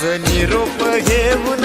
आज निरोप घेऊन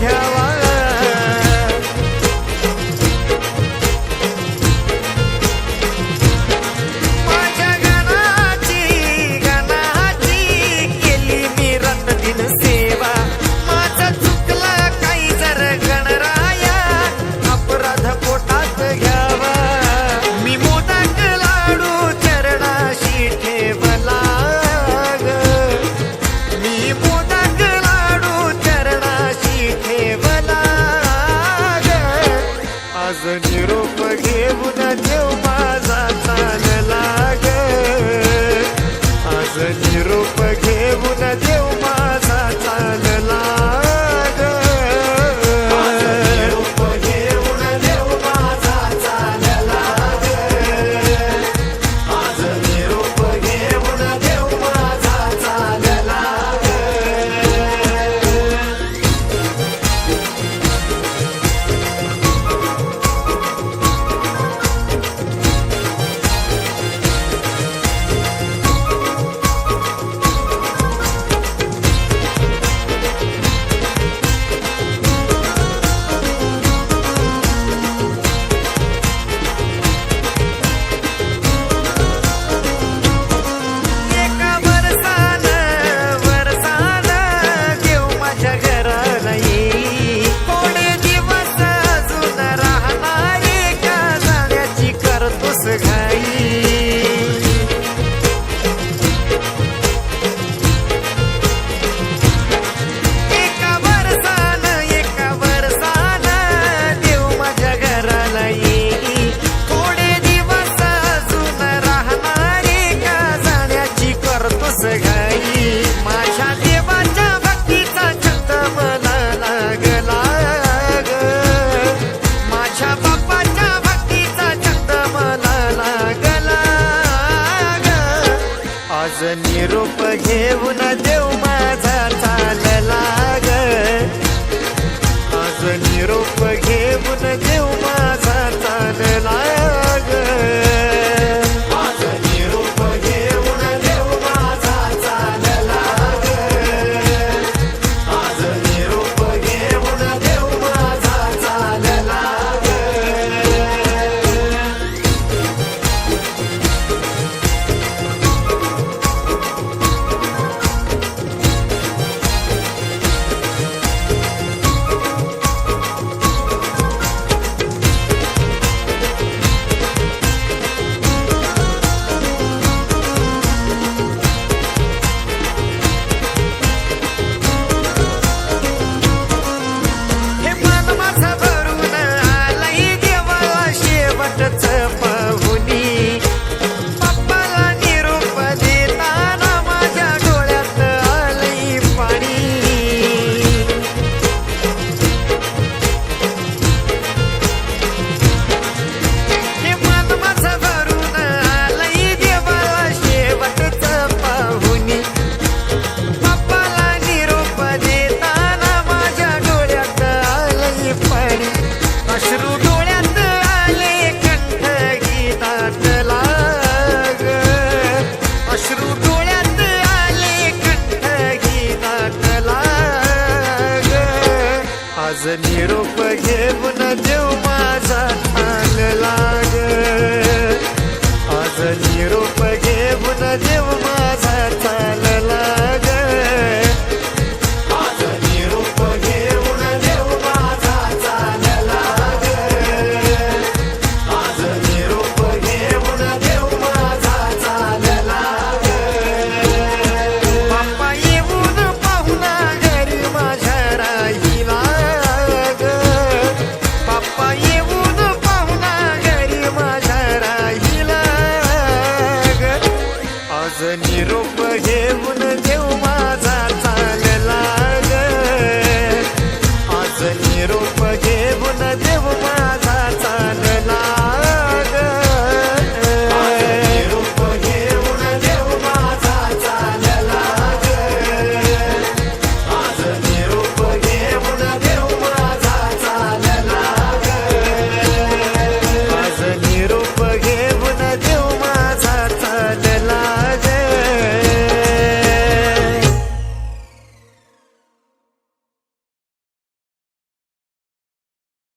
Yeah. आज निरूप घेऊन देव माझा चालला ग. आज निरूप घेऊन देव रूप घेऊन माझा ठाण लाग आज निरूप घेऊन देव माझा ठाण लाग निरोप घेऊन देव माझा चालला ग. आज निरोप घेऊन देव माझा